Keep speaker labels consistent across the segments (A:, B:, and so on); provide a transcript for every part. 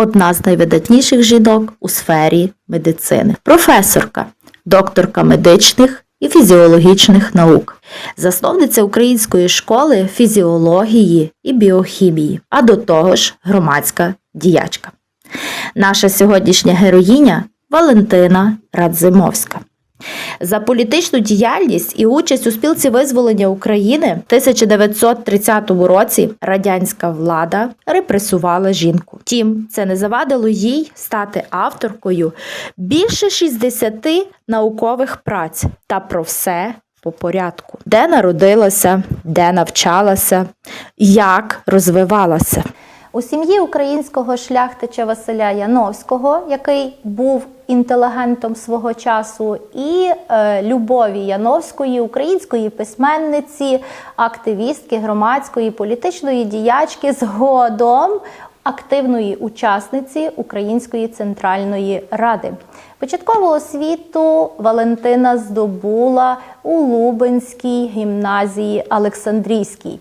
A: одна з найвидатніших жінок у сфері медицини, професорка, докторка медичних і фізіологічних наук, засновниця української школи фізіології і біохімії, а до того ж громадська діячка. Наша сьогоднішня героїня Валентина Радзимовська. За політичну діяльність і участь у спілці визволення України в 1930 році радянська влада репресувала жінку. Втім, це не завадило їй стати авторкою більше 60 наукових праць та про все по порядку, де народилася, де навчалася, як розвивалася.
B: У сім'ї українського шляхтича Василя Яновського, який був інтелігентом свого часу, і е, Любові Яновської, української письменниці, активістки, громадської, політичної діячки, згодом активної учасниці Української центральної ради. Початкову освіту Валентина здобула у Лубенській гімназії Олександрійській.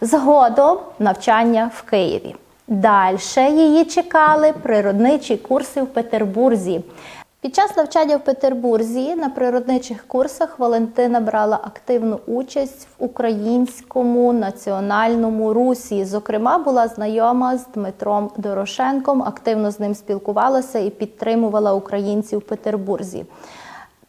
B: Згодом навчання в Києві. Далі її чекали природничі курси в Петербурзі. Під час навчання в Петербурзі на природничих курсах Валентина брала активну участь в українському національному русі. Зокрема, була знайома з Дмитром Дорошенком, активно з ним спілкувалася і підтримувала українців в Петербурзі.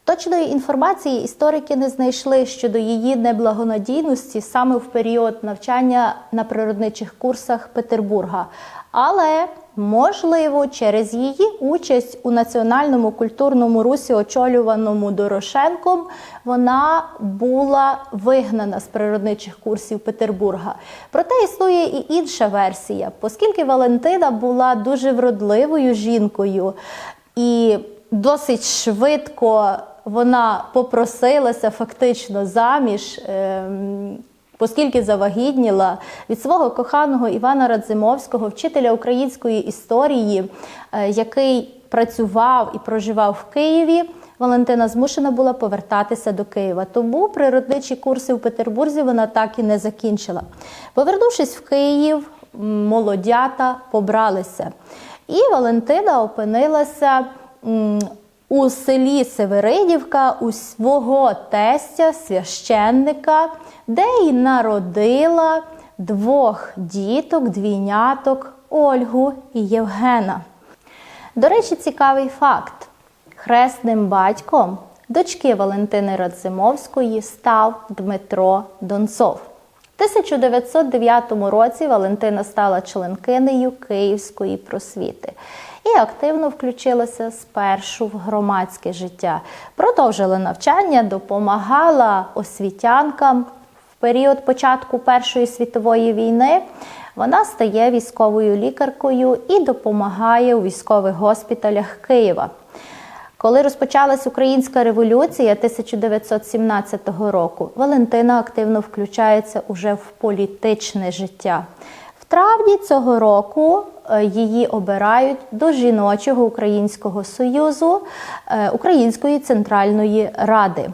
B: Точної інформації історики не знайшли щодо її неблагонадійності саме в період навчання на природничих курсах Петербурга. Але можливо, через її участь у національному культурному русі, очолюваному Дорошенком, вона була вигнана з природничих курсів Петербурга. Проте існує і інша версія, оскільки Валентина була дуже вродливою жінкою і досить швидко вона попросилася фактично заміж. ем, Оскільки завагітніла від свого коханого Івана Радзимовського, вчителя української історії, е, який працював і проживав в Києві, Валентина змушена була повертатися до Києва. Тому природничі курси в Петербурзі вона так і не закінчила. Повернувшись в Київ, молодята побралися. І Валентина опинилася у селі Северидівка у свого тестя, священника, де й народила двох діток, двійняток Ольгу і Євгена. До речі, цікавий факт: хресним батьком дочки Валентини Радзимовської став Дмитро Донцов. У 1909 році Валентина стала членкинею Київської просвіти і активно включилася спершу в громадське життя. Продовжила навчання, допомагала освітянкам в період початку Першої світової війни. Вона стає військовою лікаркою і допомагає у військових госпіталях Києва. Коли розпочалась українська революція 1917 року, Валентина активно включається уже в політичне життя. В травні цього року е, її обирають до жіночого українського союзу е, Української центральної ради.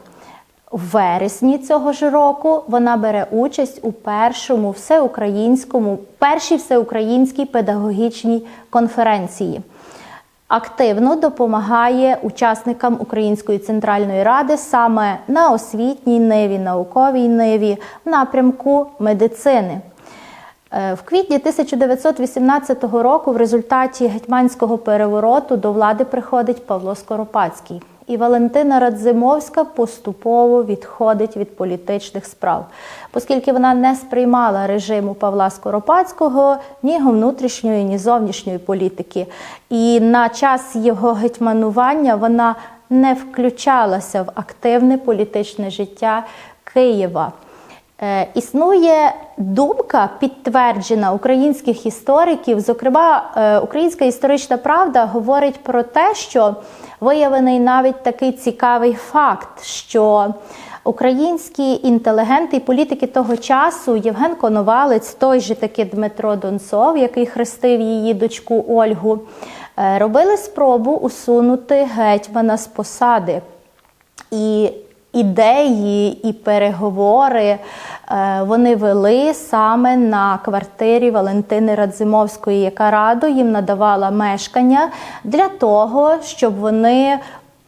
B: В вересні цього ж року вона бере участь у першому всеукраїнському, першій всеукраїнській педагогічній конференції. Активно допомагає учасникам Української центральної ради саме на освітній ниві, науковій ниві, в напрямку медицини. Е, В квітні 1918 року в результаті гетьманського перевороту до влади приходить Павло Скоропадський. І Валентина Радзимовська поступово відходить від політичних справ, оскільки вона не сприймала режиму Павла Скоропадського ні внутрішньої, ні зовнішньої політики. І на час його гетьманування вона не включалася в активне політичне життя Києва. Е, Існує думка, підтверджена українських істориків. Зокрема, е, Українська історична правда говорить про те, що виявлений навіть такий цікавий факт, що українські інтелігенти і політики того часу Євген Коновалець, той же таки Дмитро Донцов, який хрестив її дочку Ольгу, е, робили спробу усунути гетьмана з посади. І ідеї і переговори е, вони вели саме на квартирі Валентини Радзимовської, яка раду їм надавала мешкання для того, щоб вони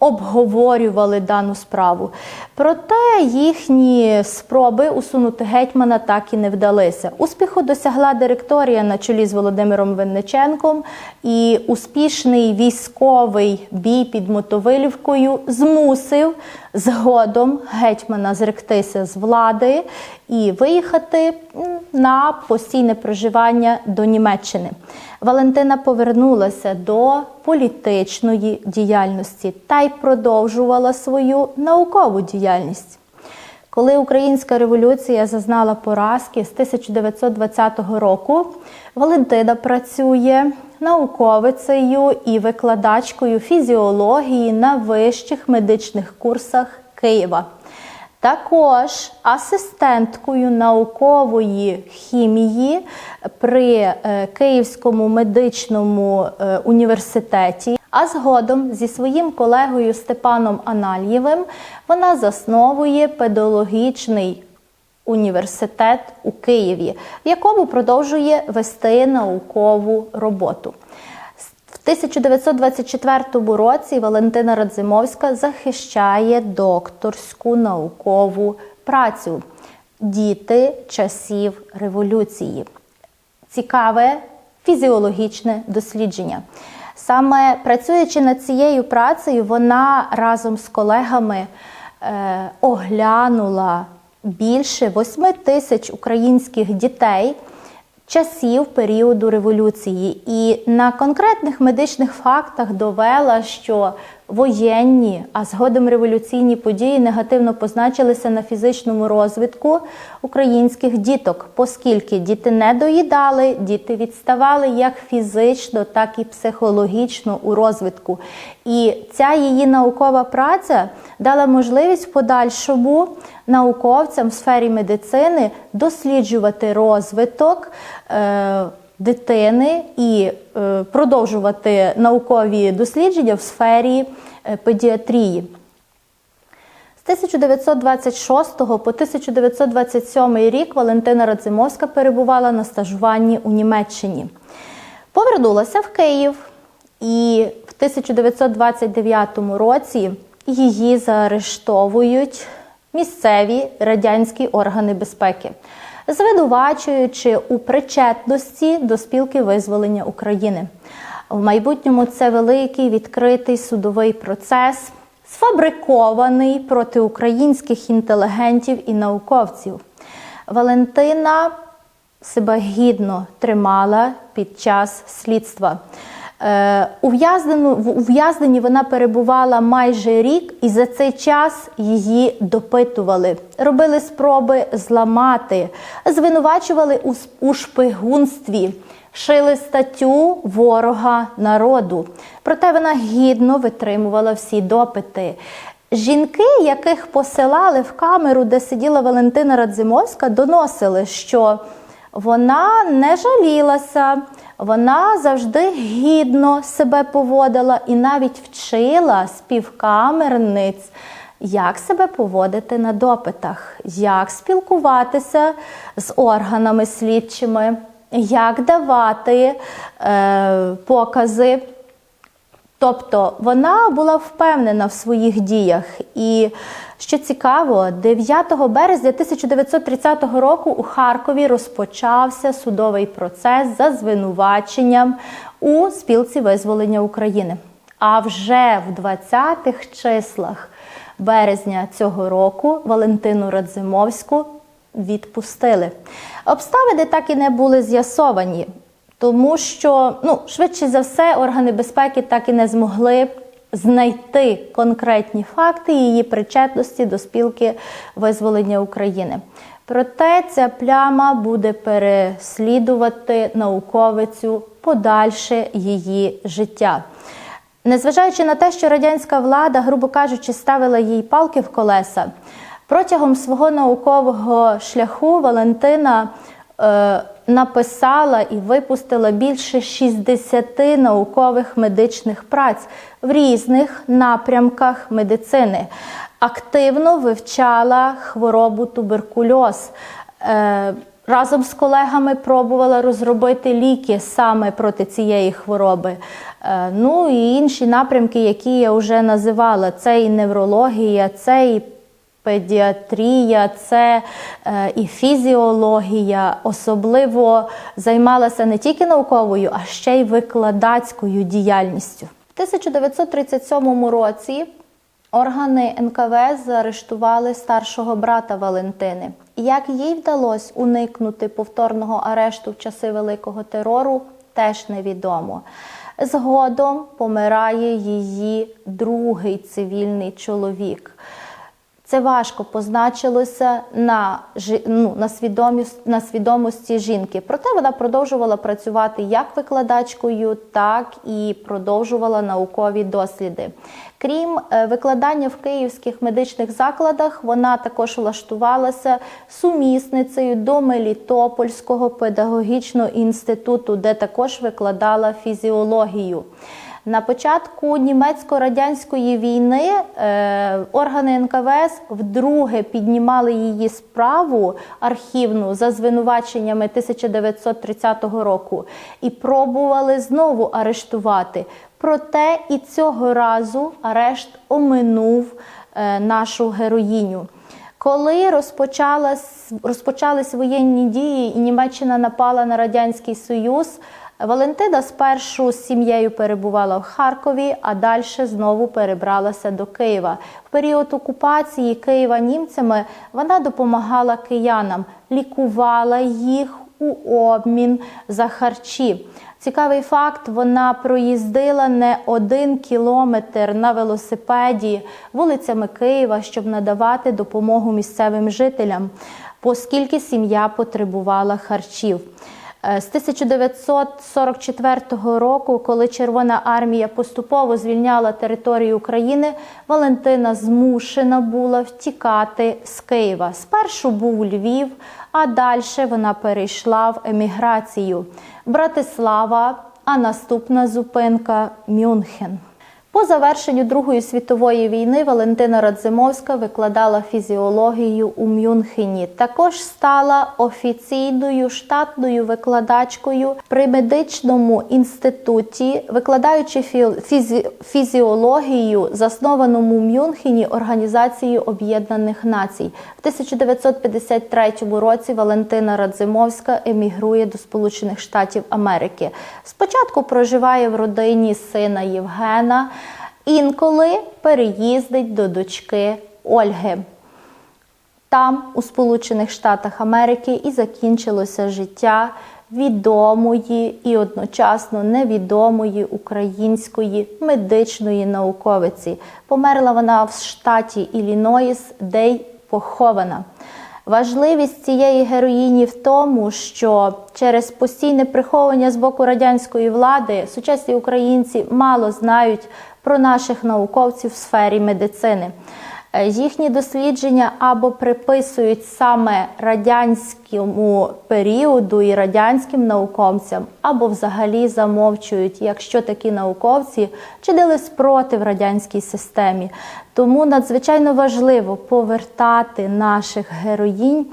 B: обговорювали дану справу. Проте їхні спроби усунути гетьмана так і не вдалися. Успіху досягла директорія на чолі з Володимиром Винниченком, і успішний військовий бій під Мотовилівкою змусив згодом гетьмана зректися з влади і виїхати на постійне проживання до Німеччини. Валентина повернулася до політичної діяльності та й продовжувала свою наукову діяльність. Коли українська революція зазнала поразки з 1920 року, Валентина працює науковицею і викладачкою фізіології на вищих медичних курсах Києва. Також асистенткою наукової хімії при е, Київському медичному е, університеті. А згодом зі своїм колегою Степаном Анальєвим вона засновує педагогічний університет у Києві, в якому продовжує вести наукову роботу. В 1924 році Валентина Радзимовська захищає докторську наукову працю Діти часів революції. Цікаве фізіологічне дослідження. Саме працюючи над цією працею, вона разом з колегами е, оглянула більше 8 тисяч українських дітей часів періоду революції, і на конкретних медичних фактах довела, що воєнні, а згодом революційні події негативно позначилися на фізичному розвитку українських діток, оскільки діти не доїдали, діти відставали як фізично, так і психологічно у розвитку. І ця її наукова праця дала можливість в подальшому науковцям в сфері медицини досліджувати розвиток. Е, Дитини і е, продовжувати наукові дослідження в сфері е, педіатрії. З 1926 по 1927 рік Валентина Радзимовська перебувала на стажуванні у Німеччині. Повернулася в Київ і в 1929 році її заарештовують місцеві радянські органи безпеки, звинувачуючи у причетності до спілки визволення України. В майбутньому це великий відкритий судовий процес, сфабрикований проти українських інтелігентів і науковців. Валентина себе гідно тримала під час слідства. Е, ув'язненні вона перебувала майже рік, і за цей час її допитували, робили спроби зламати, звинувачували у шпигунстві, шили статтю ворога народу. Проте вона гідно витримувала всі допити. Жінки, яких посилали в камеру, де сиділа Валентина Радзимовська, доносили, що вона не жалілася, вона завжди гідно себе поводила і навіть вчила співкамерниць, як себе поводити на допитах, як спілкуватися з органами слідчими, як давати е, покази. Тобто вона була впевнена в своїх діях. І що цікаво, 9 березня 1930 року у Харкові розпочався судовий процес за звинуваченням у спілці визволення України. А вже в 20-х числах березня цього року Валентину Радзимовську відпустили. Обставини так і не були з'ясовані. Тому що, ну, швидше за все, органи безпеки так і не змогли знайти конкретні факти її причетності до спілки визволення України. Проте ця пляма буде переслідувати науковицю подальше її життя. Незважаючи на те, що радянська влада, грубо кажучи, ставила їй палки в колеса, протягом свого наукового шляху Валентина е, написала і випустила більше 60 наукових медичних праць в різних напрямках медицини. Активно вивчала хворобу туберкульоз. Е, Разом з колегами пробувала розробити ліки саме проти цієї хвороби. Е, Ну і інші напрямки, які я вже називала: це і неврологія, це і педіатрія, це е, і фізіологія. Особливо займалася не тільки науковою, а ще й викладацькою діяльністю. В 1937 році Органи НКВС заарештували старшого брата Валентини. Як їй вдалося уникнути повторного арешту в часи великого терору, теж невідомо. Згодом помирає її другий цивільний чоловік. Це важко позначилося на, ну, на, свідомість, на свідомості жінки. Проте вона продовжувала працювати як викладачкою, так і продовжувала наукові досліди. Крім е, викладання в київських медичних закладах, вона також влаштувалася сумісницею до Мелітопольського педагогічного інституту, де також викладала фізіологію. На початку німецько-радянської війни е, органи НКВС вдруге піднімали її справу архівну за звинуваченнями 1930 року і пробували знову арештувати. Проте і цього разу арешт оминув е, нашу героїню. Коли розпочались воєнні дії і Німеччина напала на Радянський Союз, Валентина спершу з сім'єю перебувала в Харкові, а далі знову перебралася до Києва. В період окупації Києва німцями вона допомагала киянам, лікувала їх у обмін за харчі. Цікавий факт: вона проїздила не один кілометр на велосипеді вулицями Києва, щоб надавати допомогу місцевим жителям, оскільки сім'я потребувала харчів. Е, З 1944 року, коли Червона армія поступово звільняла територію України, Валентина змушена була втікати з Києва. Спершу був Львів, а далі вона перейшла в еміграцію. Братислава, а наступна зупинка Мюнхен. По завершенню Другої світової війни Валентина Радзимовська викладала фізіологію у Мюнхені. Також стала офіційною штатною викладачкою при медичному інституті, викладаючи фі- фізі- фізіологію, заснованому Мюнхені Організацією Об'єднаних Націй. В 1953 році Валентина Радзимовська емігрує до Сполучених Штатів Америки. Спочатку проживає в родині сина Євгена. Інколи переїздить до дочки Ольги. Там, у Сполучених Штатах Америки, і закінчилося життя відомої і одночасно невідомої української медичної науковиці. Померла вона в штаті Іллінойс, де й похована. Важливість цієї героїні в тому, що через постійне приховування з боку радянської влади сучасні українці мало знають про наших науковців в сфері медицини. Е, Їхні дослідження або приписують саме радянському періоду і радянським науковцям, або взагалі замовчують, якщо такі науковці чинили спротив радянській системі. Тому надзвичайно важливо повертати наших героїнь,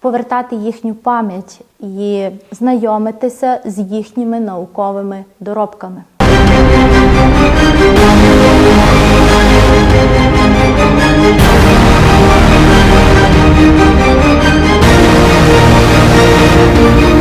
B: повертати їхню пам'ять і знайомитися з їхніми науковими доробками. Thank you.